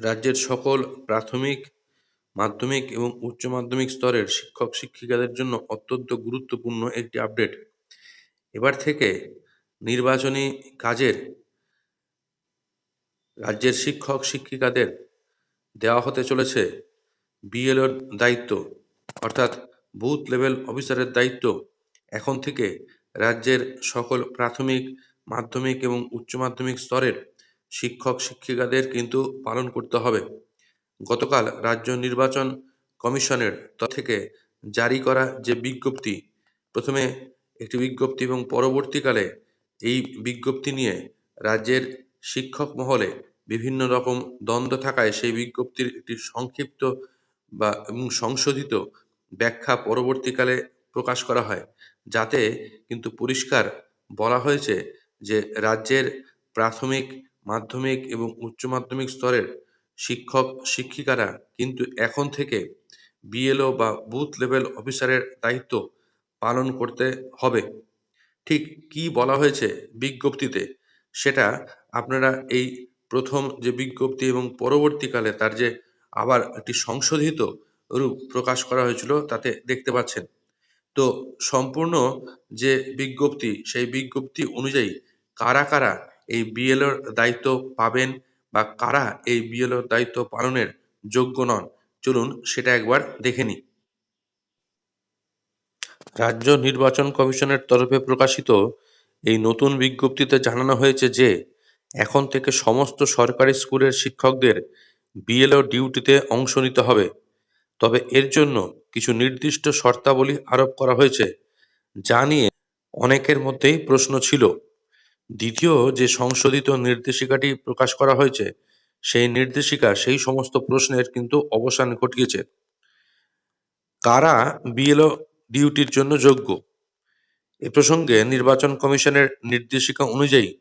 রাজ্যের সকল প্রাথমিক, মাধ্যমিক এবং উচ্চ মাধ্যমিক স্তরের শিক্ষক শিক্ষিকাদের জন্য অত্যন্ত গুরুত্বপূর্ণ একটি আপডেট। এবার থেকে নির্বাচনী কাজের রাজ্যের শিক্ষক শিক্ষিকাদের দেওয়া হতে চলেছে বিএলওর দায়িত্ব। অর্থাৎ বুথ লেভেল অফিসারের দায়িত্ব। এখন থেকে রাজ্যের সকল প্রাথমিক, মাধ্যমিক এবং উচ্চ মাধ্যমিক স্তরের শিক্ষক শিক্ষিকাদের কিন্তু পালন করতে হবে। গতকাল রাজ্য নির্বাচন কমিশনের থেকে জারি করা যে বিজ্ঞপ্তি, প্রথমে একটি বিজ্ঞপ্তি এবং পরবর্তীকালে এই বিজ্ঞপ্তি নিয়ে রাজ্যের শিক্ষক মহলে বিভিন্ন রকম দ্বন্দ্ব থাকায় সেই বিজ্ঞপ্তির একটি সংক্ষিপ্ত বা এবং সংশোধিত ব্যাখ্যা পরবর্তীকালে প্রকাশ করা হয়। যাতে কিন্তু পরিষ্কার বলা হয়েছে যে রাজ্যের প্রাথমিক মাধ্যমিক এবং উচ্চ মাধ্যমিক স্তরের শিক্ষক, শিক্ষিকারা কিন্তু এখন থেকে বিএলও বা বুথ লেভেল অফিসারের দায়িত্ব পালন করতে হবে। ঠিক কি বলা হয়েছে বিজ্ঞপ্তিতে সেটা আপনারা এই প্রথম যে বিজ্ঞপ্তি এবং পরবর্তীকালে তার যে আবার একটি সংশোধিত রূপ প্রকাশ করা হয়েছিল তাতে দেখতে পাচ্ছেন। তো সম্পূর্ণ যে বিজ্ঞপ্তি, সেই বিজ্ঞপ্তি অনুযায়ী কারা কারা এই বিএলওর দায়িত্ব পাবেন বা কারা এই বিএলওর দায়িত্ব পালনের যোগ্য নন? চলুন সেটা একবার দেখে নিই। রাজ্য নির্বাচন কমিশনের তরফে প্রকাশিত এই নতুন বিজ্ঞপ্তিতে জানানো হয়েছে যে, এখন থেকে সমস্ত সরকারি স্কুলের শিক্ষকদের বিএলও ডিউটিতে অংশ নিতে হবে। তবে এর জন্য কিছু নির্দিষ্ট শর্তাবলী আরোপ করা হয়েছে, যা নিয়ে অনেকের মধ্যেই প্রশ্ন ছিল। দ্বিতীয় যে সংশোধিত নির্দেশিকাটি প্রকাশ করা হয়েছে, সেই নির্দেশিকা সেই সমস্ত প্রশ্নের কিন্তু অবসান ঘটিয়েছে। কারা বিএলও ডিউটির জন্য যোগ্য? এ প্রসঙ্গে নির্বাচন কমিশনের নির্দেশিকা অনুযায়ী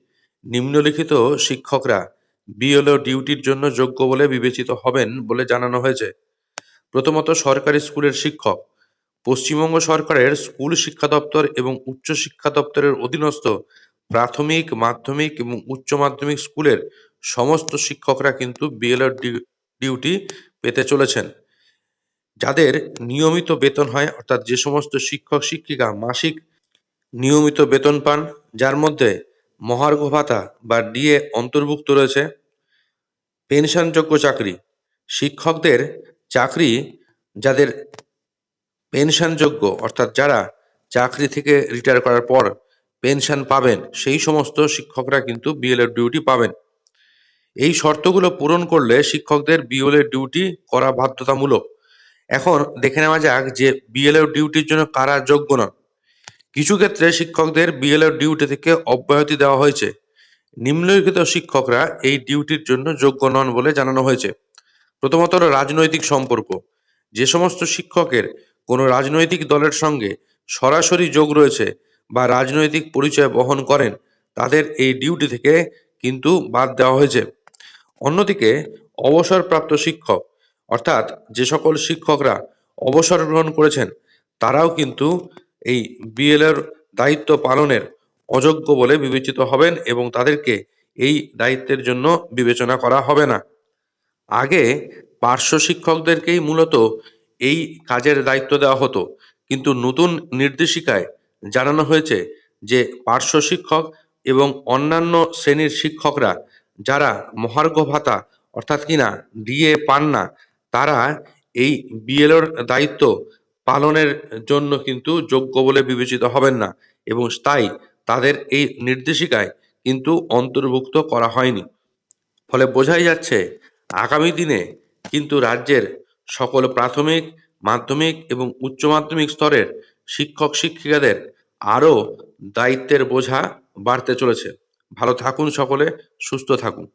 নিম্নলিখিত শিক্ষকরা বিএলও ডিউটির জন্য যোগ্য বলে বিবেচিত হবেন বলে জানানো হয়েছে। প্রথমত সরকারি স্কুলের শিক্ষক, পশ্চিমবঙ্গ সরকারের স্কুল শিক্ষা দপ্তর এবং উচ্চ শিক্ষা দপ্তরের অধীনস্থ প্রাথমিক, মাধ্যমিক এবং উচ্চ মাধ্যমিক স্কুলের সমস্ত শিক্ষকরা কিন্তু বিএলও ডিউটি পেতে চলেছেন। যাদের নিয়মিত বেতন হয়, অর্থাৎ যে সমস্ত শিক্ষক, শিক্ষিকা মাসিক নিয়মিত বেতন পান, যার মধ্যে মহার্ঘ ভাতা বা ডিএ অন্তর্ভুক্ত রয়েছে, পেনশনযোগ্য চাকরি। শিক্ষকদের চাকরি যাদের পেনশনযোগ্য, অর্থাৎ যারা চাকরি থেকে রিটায়ার করার পর পেনশন পাবেন। সেই সমস্ত শিক্ষকরা কিন্তু বিএলএড ডিউটি পাবেন। এই শর্তগুলো পূরণ করলে শিক্ষকদের বিএলএ ডিউটি করা বাধ্যতামূলক। এখন দেখে নেওয়া যাক যে বিএলএ ডিউটির জন্য কারা যোগ্য নন। কিছু ক্ষেত্রে শিক্ষকদের বিএলএ ডিউটি থেকে অব্যাহতি দেওয়া হয়েছে। নিম্নলিখিত শিক্ষকরা এই ডিউটির জন্য যোগ্য নন বলে জানানো হয়েছে। প্রথমত রাজনৈতিক সম্পর্ক। যে সমস্ত শিক্ষকের কোনো রাজনৈতিক দলের সঙ্গে সরাসরি যোগ রয়েছে বা রাজনৈতিক পরিচয় বহন করেন, তাদের এই ডিউটি থেকে কিন্তু বাদ দেওয়া হয়েছে। অন্যদিকে, অবসরপ্রাপ্ত শিক্ষক, অর্থাৎ যে সকল শিক্ষকরা অবসর গ্রহণ করেছেন, তারাও কিন্তু এই বিএলএর দায়িত্ব পালনের অযোগ্য বলে বিবেচিত হবেন এবং তাদেরকে এই দায়িত্বের জন্য বিবেচনা করা হবে না। আগে পার্শ্ব শিক্ষকদেরকেই মূলত এই কাজের দায়িত্ব দেওয়া হতো, কিন্তু নতুন নির্দেশিকায় জানানো হয়েছে যে পার্শ্ব শিক্ষক এবং অন্যান্য শ্রেণির শিক্ষকরা যারা মহার্ঘ ভাতা, অর্থাৎ কিনা ডিএ পান না, তারা এই বিএলওর দায়িত্ব পালনের জন্য কিন্তু যোগ্য বলে বিবেচিত হবেন না এবং তাই তাদের এই নির্দেশিকায় কিন্তু অন্তর্ভুক্ত করা হয়নি। ফলে বোঝাই যাচ্ছে, আগামী দিনে কিন্তু রাজ্যের সকল প্রাথমিক, মাধ্যমিক এবং উচ্চ মাধ্যমিক স্তরের শিক্ষক শিক্ষিকাদের আরও দায়িত্বের বোঝা বাড়তে চলেছে। ভালো থাকুন সকলে সুস্থ থাকুন।